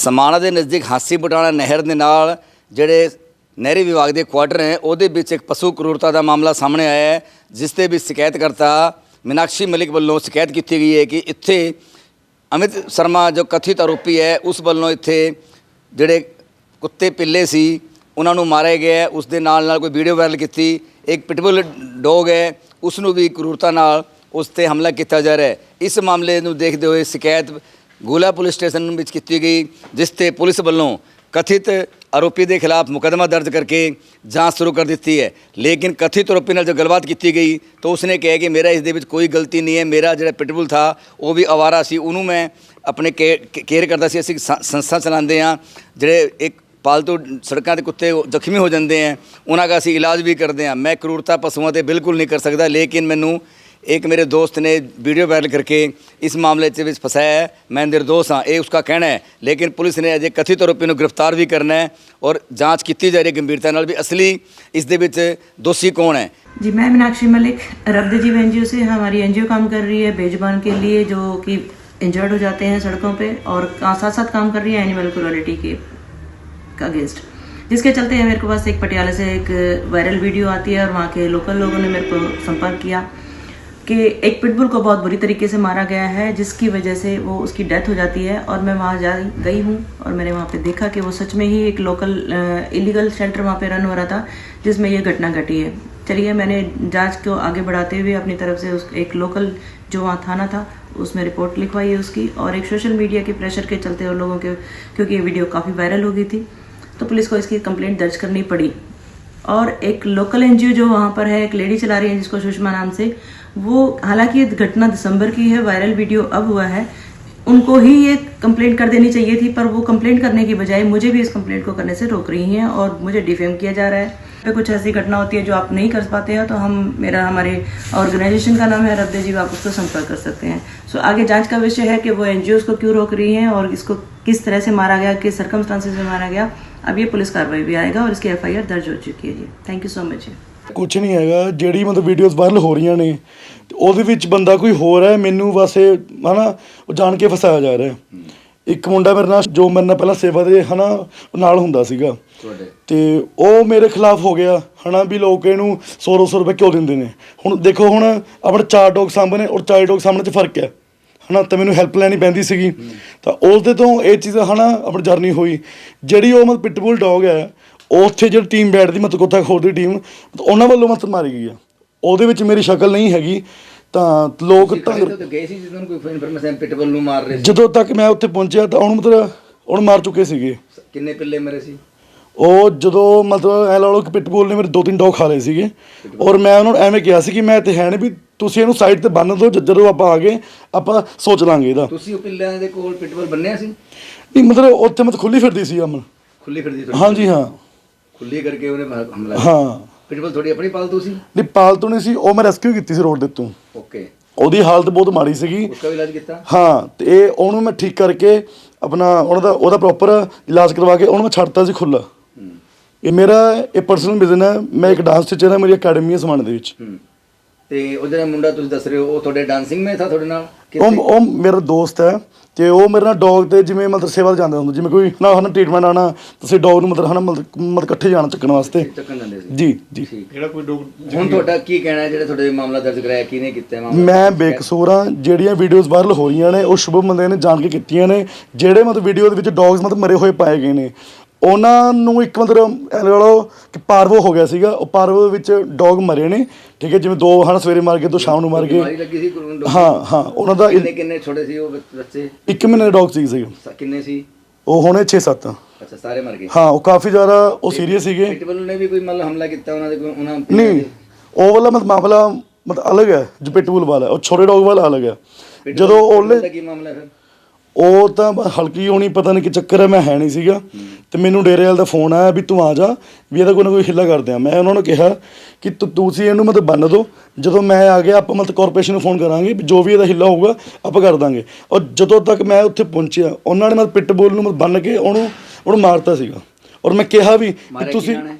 ਸਮਾਣਾ ਦੇ ਨਜ਼ਦੀਕ ਹਾਸੀ ਬਟਾਣਾ ਨਹਿਰ ਦੇ ਨਾਲ ਜਿਹੜੇ ਨਹਿਰੀ ਵਿਭਾਗ ਦੇ ਕੁਆਟਰ ਹੈ ਉਹਦੇ ਵਿੱਚ ਇੱਕ ਪਸ਼ੂ ਕਰੂਰਤਾ ਦਾ ਮਾਮਲਾ ਸਾਹਮਣੇ ਆਇਆ ਹੈ, ਜਿਸ ਤੇ ਵੀ ਸ਼ਿਕਾਇਤਕਰਤਾ ਮੀਨਾਕਸ਼ੀ ਮਲਿਕ ਵੱਲੋਂ ਸ਼ਿਕਾਇਤ ਕੀਤੀ ਗਈ ਹੈ ਕਿ ਇੱਥੇ ਅਮਿਤ ਸ਼ਰਮਾ ਜੋ ਕਥਿਤ ਆਰੋਪੀ ਹੈ, ਉਸ ਵੱਲੋਂ ਇੱਥੇ ਜਿਹੜੇ ਕੁੱਤੇ ਪਿੱਲੇ ਸੀ, ਉਹਨਾਂ ਨੂੰ ਮਾਰਿਆ ਗਿਆ ਉਸ ਦੇ ਨਾਲ ਨਾਲ ਕੋਈ ਵੀਡੀਓ ਵਾਇਰਲ ਕੀਤੀ, ਇੱਕ ਪਿਟਬੁਲ ਡੌਗ ਹੈ, ਉਸ ਨੂੰ ਵੀ ਕਰੂਰਤਾ ਨਾਲ ਉਸ ਤੇ ਹਮਲਾ ਕੀਤਾ ਜਾ ਰਿਹਾ ਹੈ। ਇਸ ਮਾਮਲੇ ਨੂੰ ਦੇਖਦੇ ਹੋਏ ਸ਼ਿਕਾਇਤ ਗੋਲਾ ਪੁਲਿਸ ਸਟੇਸ਼ਨ ਵਿੱਚ ਕੀਤੀ ਗਈ, ਜਿਸ ਤੇ ਪੁਲਿਸ ਵੱਲੋਂ ਕਥਿਤ ਆਰੋਪੀ ਦੇ ਖਿਲਾਫ ਮੁਕੱਦਮਾ ਦਰਜ ਕਰਕੇ ਜਾਂਚ ਸ਼ੁਰੂ ਕਰ ਦਿੱਤੀ ਹੈ। ਲੇਕਿਨ ਕਥਿਤ ਆਰੋਪੀ ਨਾਲ ਜੋ ਗੱਲਬਾਤ ਕੀਤੀ ਗਈ, ਤਾਂ ਉਸਨੇ ਕਿਹਾ ਕਿ ਮੇਰਾ ਇਸ ਦੇ ਵਿੱਚ ਕੋਈ ਗਲਤੀ ਨਹੀਂ ਹੈ, ਮੇਰਾ ਜਿਹੜਾ ਪਿਟਬੁਲ ਥਾ, ਉਹ ਵੀ ਆਵਾਰਾ ਸੀ, ਉਹਨੂੰ ਮੈਂ ਆਪਣੇ ਕੇਅਰ ਕਰਦਾ ਸੀ, ਅਸੀਂ ਸੰਸਥਾ ਚਲਾਉਂਦੇ ਹਾਂ, ਜਿਹੜੇ ਇੱਕ ਪਾਲਤੂ ਸੜਕਾਂ ਤੇ ਕੁੱਤੇ ਜ਼ਖਮੀ ਹੋ ਜਾਂਦੇ ਹੈ, ਉਹਨਾਂ ਦਾ ਅਸੀਂ ਇਲਾਜ ਵੀ ਕਰਦੇ ਹਾਂ। ਮੈਂ ਕਰੂਰਤਾ ਪਸ਼ੂਆਂ ਤੇ ਬਿਲਕੁਲ ਨਹੀਂ ਕਰ ਸਕਦਾ, ਲੇਕਿਨ ਮੈਨੂੰ एक मेरे दोस्त ने वीडियो वायरल करके इस मामले से भी फंसाया है। मैं निर्दोष हाँ ये उसका कहना है। लेकिन पुलिस ने अजय कथित आरोपी गिरफ़्तार भी करना है और जाँच की जा रही गंभीरता भी असली इस दोषी कौन है? जी, मैं मीनाक्षी मलिक रब्द जीव एन से हाँ, हमारी एनजीओ काम कर रही है बेजबान के लिए, जो कि इंजर्ड हो जाते हैं सड़कों पे और हाँ, साथ साथ काम कर रही है एनिमल क्रोलिटी के अगेंस्ट जिसके चलते मेरे को पास एक पटियाला से एक वायरल वीडियो आती है और वहाँ के लोकल लोगों ने मेरे को संपर्क किया। कि एक पिटबुल को बहुत बुरी तरीके से मारा गया है, जिसकी वजह से वो उसकी डेथ हो जाती है और मैं वहाँ जा गई हूँ और मैंने वहाँ पे देखा कि वो सच में ही एक लोकल इलीगल शेल्टर वहाँ पे रन हो रहा था, जिसमें ये घटना घटी है। चलिए, मैंने जाँच को आगे बढ़ाते हुए अपनी तरफ़ से उस एक लोकल जो वहाँ थाना था, उसमें रिपोर्ट लिखवाई है उसकी और एक सोशल मीडिया के प्रेशर के चलते उन लोगों के, क्योंकि ये वीडियो काफ़ी वायरल हो गई थी तो पुलिस को इसकी कंप्लेंट दर्ज करनी पड़ी। और एक लोकल एनजीओ जो वहाँ पर है, एक लेडी चला रही है जिसको सुषमा नाम से, वो हालाँकि ये घटना दिसंबर की है वायरल वीडियो अब हुआ है। उनको ही ये कंप्लेंट कर देनी चाहिए थी, पर वो कंप्लेंट करने की बजाय मुझे भी इस कंप्लेंट को करने से रोक रही हैं और मुझे डिफेम किया जा रहा है। पे कुछ ऐसी घटना होती है जो आप नहीं कर पाते हैं तो हम मेरा, हमारे ऑर्गेनाइजेशन का नाम है रब्दे जी, आप उसको संपर्क कर सकते हैं। सो आगे जाँच का विषय है कि वो एनजीओ को क्यों रोक रही हैं और इसको किस तरह से मारा गया, किस सरकमस्टांसेस में मारा गया। अब ये पुलिस कार्रवाई भी आएगा और इसकी एफ दर्ज हो चुकी है जी thank you so much ji ਕੁਝ ਨਹੀਂ ਹੈਗਾ ਜਿਹੜੀ ਮਤਲਬ ਵੀਡੀਓਜ਼ ਵਾਇਰਲ ਹੋ ਰਹੀਆਂ ਨੇ ਤੇ ਉਹਦੇ ਵਿੱਚ ਬੰਦਾ ਕੋਈ ਹੋਰ ਹੈ ਮੈਨੂੰ ਬਸ ਇਹ ਹਨਾ ਉਹ ਜਾਣ ਕੇ ਫਸਾਇਆ ਜਾ ਰਿਹਾ ਇੱਕ ਮੁੰਡਾ ਮੇਰੇ ਨਾਲ ਜੋ ਮੇਰੇ ਨਾਲ ਪਹਿਲਾਂ ਸੇਵਾ ਦੇ ਹਨਾ ਉਹ ਨਾਲ ਹੁੰਦਾ ਸੀਗਾ ਤੁਹਾਡੇ ਤੇ ਉਹ ਮੇਰੇ ਖਿਲਾਫ ਹੋ ਗਿਆ ਹਨਾ ਵੀ ਲੋਕ ਇਹਨੂੰ 100 200 ਰੁਪਏ ਕਿਉਂ ਦਿੰਦੇ ਨੇ ਹੁਣ ਦੇਖੋ ਹੁਣ ਆਪਣੇ ਚਾਰ ਡੌਗ ਸਾਹਮਣੇ ਔਰ ਚਾਰ ਡੌਗ ਸਾਹਮਣੇ 'ਚ ਫਰਕ ਹੈ ਹਨਾ ਤਾਂ ਮੈਨੂੰ ਹੈਲਪ ਲੈਣੀ ਪੈਂਦੀ ਸੀਗੀ। ਤਾਂ ਉਸ ਦੇ ਤੋਂ ਇਹ ਚੀਜ਼ ਹਨਾ ਆਪਣੀ ਜਰਨੀ ਹੋਈ। ਜਿਹੜੀ ਉਹ ਮਤਲਬ ਪਿਟਬੁਲ ਡੌਗ ਹੈ ਉੱਥੇ ਜਿਹੜੀ ਟੀਮ ਬੈਠਦੀ ਮਤਲਬ ਕੋਤਾ ਖੋਰ ਦੀ ਟੀਮ ਉਹਨਾਂ ਵੱਲੋਂ ਮਤਲਬ ਮਾਰੀ ਗਈ ਆ। ਉਹਦੇ ਵਿੱਚ ਮੇਰੀ ਸ਼ਕਲ ਨਹੀਂ ਹੈਗੀ ਤਾਂ ਲੋਕ ਤਾਂ ਤਾਂ ਗਏ ਸੀ ਜਦੋਂ ਕੋਈ ਇਨਫੋਰਮੇਸ਼ਨ ਪਿਟਬਲ ਨੂੰ ਮਾਰ ਰਹੇ ਸੀ? ਜਦੋਂ ਤੱਕ ਮੈਂ ਉੱਥੇ ਪਹੁੰਚਿਆ ਤਾਂ ਉਹਨੂੰ ਮਤਲਬ ਉਹਨੂੰ ਮਾਰ ਚੁੱਕੇ ਸੀਗੇ। ਕਿੰਨੇ ਪਿੱਲੇ ਮਰੇ ਸੀ? ਉਹ ਜਦੋਂ ਮਤਲਬ ਐ ਲਾ ਲਓ ਕਿ ਪਿਟਬੁਲ ਨੇ ਮੇਰੇ ਦੋ ਤਿੰਨ ਡੌਗ ਖਾ ਲਏ ਸੀਗੇ। ਔਰ ਮੈਂ ਉਹਨਾਂ ਨੂੰ ਐਵੇਂ ਕਿਹਾ ਸੀ ਕਿ ਮੈਂ ਇੱਥੇ ਹੈ ਨਹੀਂ ਵੀ ਤੁਸੀਂ ਇਹਨੂੰ ਸਾਈਡ ਤੇ ਬੰਨ ਦਿਓ ਜਦ- ਜਦੋਂ ਆਪਾਂ ਆ ਗਏ ਆਪਾਂ ਸੋਚ ਲਾਂਗੇ ਇਹਦਾ। ਤੁਸੀਂ ਉਹ ਪਿੱਲਿਆਂ ਦੇ ਕੋਲ ਪਿਟਬਲ ਬੰਨਿਆ ਸੀ? ਨਹੀਂ ਮਤਲਬ ਉੱਥੇ ਮਤਲਬ ਖੁੱਲੀ ਫਿਰਦੀ ਸੀ ਅਮਨ। ਖੁੱਲੀ ਫਿਰਦੀ ਹਾਂਜੀ ਹਾਂ। ਖੁੱਲੀ ਕਰਕੇ ਉਹਨੇ ਹ- ਹਮਲਾ ਹਾਂ। ਪਿਟਬਲ ਤੁਹਾਡੀ ਆਪਣੀ ਪਾਲਤੂ ਸੀ? ਨਹੀਂ ਪਾਲਤੂ ਨਹੀਂ ਸੀ ਉਹ ਮੈਂ ਰੈਸਕਿਊ ਕੀਤੀ ਸੀ ਰੋਡ ਦੇ ਉੱਤੋਂ। ਓਕੇ ਉਹਦੀ ਹਾਲਤ ਬਹੁਤ ਮਾੜੀ ਸੀਗੀ। ਉਸਕਾ ਵੀ ਇਲਾਜ ਕੀਤਾ? ਹਾਂ ਤੇ ਇਹ ਉਹਨੂੰ ਮੈਂ ਠੀਕ ਕਰਕੇ ਆਪਣਾ ਉਹਨਾਂ ਦਾ ਉਹਦਾ ਪ੍ਰੋਪਰ ਇਲਾਜ ਕਰਵਾ ਕੇ ਉਹਨੂੰ ਮੈਂ ਛੱਡਤਾ ਸੀ ਖੁੱਲਾ ਹੂੰ। ਇਹ ਮੇਰਾ ਇਹ ਪਰਸਨਲ ਬਿਜ਼ਨਸ ਹੈ। ਮੈਂ ਇੱਕ ਡਾਂਸ ਟੀਚਰ ਹਾਂ ਮੇਰੀ ਅਕੈਡਮੀ ਹੈ ਸਮਾਨ ਦੇ ਵਿੱਚ। ਹੂੰ। ਤੇ ਉਹ ਜਿਹੜਾ ਮੁੰਡਾ ਤੁਸੀਂ ਦੱਸ ਰਹੇ ਹੋ ਉਹ ਤੁਹਾਡੇ ਡਾਂਸਿੰਗ ਵਿੱਚ ਥਾ ਤੁਹਾਡੇ ਨਾਲ? ਉਹ ਉਹ ਮੇਰਾ ਦੋਸਤ ਹੈ ਤੇ ਉਹ ਮੇਰੇ ਨਾਲ ਡੌਗ ਤੇ ਜਿਵੇਂ ਮਤਲਬ ਸੇਵਾ ਤੇ ਜਾਂਦਾ ਹੁੰਦਾ ਜਿਵੇਂ ਕੋਈ ਨਾ ਹਨਾ ਟ੍ਰੀਟਮੈਂਟ ਆਣਾ ਤੁਸੀਂ ਡੌਗ ਨੂੰ ਮਤਲਬ ਹਨਾ ਮਤਲਬ ਇਕੱਠੇ ਜਾਣਾ ਚੱਕਣ ਵਾਸਤੇ। ਚੱਕਣ ਜਾਂਦੇ ਸੀ। ਜੀ ਜੀ। ਠੀਕ। ਜਿਹੜਾ ਕੋਈ ਹੁਣ ਤੁਹਾਡਾ ਕੀ ਕਹਿਣਾ ਹੈ ਜਿਹੜੇ ਤੁਹਾਡੇ ਮਾਮਲਾ ਦਰਜ ਕਰਾਇਆ ਕਿਹਨੇ ਕੀਤਾ ਹੈ ਮਾਮਲਾ? ਮੈਂ ਬੇਕਸੂਰ ਹਾਂ ਜਿਹੜੀਆਂ ਵੀਡੀਓਜ਼ ਵਾਇਰਲ ਹੋ ਰਹੀਆਂ ਨੇ ਉਹ ਸ਼ੁਭਮ ਬੰਦੇ ਨੇ ਜਾਣ ਕੇ ਕੀਤੀਆਂ ਨੇ ਜਿਹੜੇ ਮਤਲਬ ਵੀਡੀਓ ਦੇ ਵਿੱਚ ਡੌਗਸ ਮਤਲਬ ਮਰੇ ਹੋਏ ਪਾਏ ਗਏ ਨੇ। ਉਹਨਾਂ ਨੂੰ ਇੱਕ ਮਤਲਬ ਇਹ ਲਾ ਲਓ ਕਿ ਪਾਰਵੋ ਹੋ ਗਿਆ ਸੀਗਾ ਉਹ ਪਾਰਵੋ ਵਿੱਚ ਡੌਗ ਮਰੇ ਨੇ ਠੀਕ ਹੈ ਜਿਵੇਂ ਦੋ ਹਨ ਸਵੇਰੇ ਮਾਰ ਗਏ ਦੋ ਸ਼ਾਮ ਨੂੰ ਮਾਰ ਬਿਮਾਰੀ ਗਏ ਲੱਗੀ ਸੀ? ਹਾਂ ਹਾਂ ਉਹਨਾਂ ਦਾ ਕਿੰਨੇ ਕਿੰਨੇ ਛੋਟੇ ਸੀ ਉਹ ਬੱਚ- ਬੱਚੇ? ਇੱਕ ਮਹੀਨੇ ਦਾ ਡੌਗ ਸੀ ਸੀਗੇ। ਸ- ਕਿੰਨੇ ਸੀ? ਉਹ ਹੁਣੇ 6-7 ਅੱਛਾ ਸਾਰੇ ਮਰ ਗਏ। ਹਾਂ ਉਹ ਕਾਫੀ ਜ਼ਿਆਦਾ ਉਹ ਸੀਰੀਅਸ ਸੀਗੇ। ਪਿਟਬਲ ਨੇ ਵੀ ਕੋਈ ਮਤਲਬ ਹਮਲਾ ਕੀਤਾ ਉਹਨਾਂ ਦੇ ਕੋਈ ਉਹਨਾਂ ਨਹੀਂ ਉਹ ਵਾਲਾ ਮਤਲਬ ਮਾਮਲਾ ਮਤਲਬ ਅਲੱਗ ਹੈ ਜੋ ਪਿਟਬੁਲ ਵਾਲਾ ਹੈ, ਉਹ ਛੋਟੇ ਡੌਗ ਵਾਲਾ ਅਲੱਗ ਹੈ। ਜਦੋਂ ਦਾ ਉਹਲੇ ਕੀ ਮਾਮਲਾ ਫਿਰ? ਉਹ ਤਾਂ ਬ- ਹਲਕੀ ਹੋਣੀ ਪਤਾ ਨਹੀਂ ਕਿ ਚੱਕਰ ਹੈ ਮੈਂ ਹੈ ਨਹੀਂ ਸੀਗਾ। ਤੇ ਮੈਨੂੰ ਡੇਰੇ ਵਾਲ ਦਾ ਫੋਨ ਆਇਆ ਵੀ ਤੂੰ ਆ ਜਾ ਵੀ ਇਹਦਾ ਕੋਈ ਨਾ ਕੋਈ ਹਿੱਲਾ ਕਰਦੇ ਆ ਮੈਂ ਉਹਨਾਂ ਨੂੰ ਕਿਹਾ ਕਿ ਤੁ- ਤੁਸੀਂ ਇਹਨੂੰ ਮਤਲਬ ਬੰਨ ਦਿਓ। ਜਦੋਂ ਮੈਂ ਆ ਗਿਆ ਆਪਾਂ ਮਤਲਬ ਕਾਰਪੋਰੇਸ਼ਨ ਨੂੰ ਫੋਨ ਕਰਾਂਗੇ ਵੀ ਜੋ ਵੀ ਇਹਦਾ ਹਿੱਲਾ ਹੋਊਗਾ ਆਪਾਂ ਕਰ ਦਾਂਗੇ। ਔਰ ਜਦੋਂ ਤੱਕ ਮੈਂ ਉੱਥੇ ਪਹੁੰਚਿਆ ਉਹਨਾਂ ਨੇ ਮਤਲਬ ਪਿੱਟ ਬੋਲ ਨੂੰ ਮਤਲਬ ਬੰਨ ਕੇ ਉਹਨੂੰ ਉਹਨੂੰ ਮਾਰਤਾ ਸੀਗਾ। ਔਰ ਮੈਂ ਕਿਹਾ ਵੀ ਕਿ ਮਾਰਿਆ ਤੁਸੀਂ ਕਿਹਨਾਂ ਨੇ?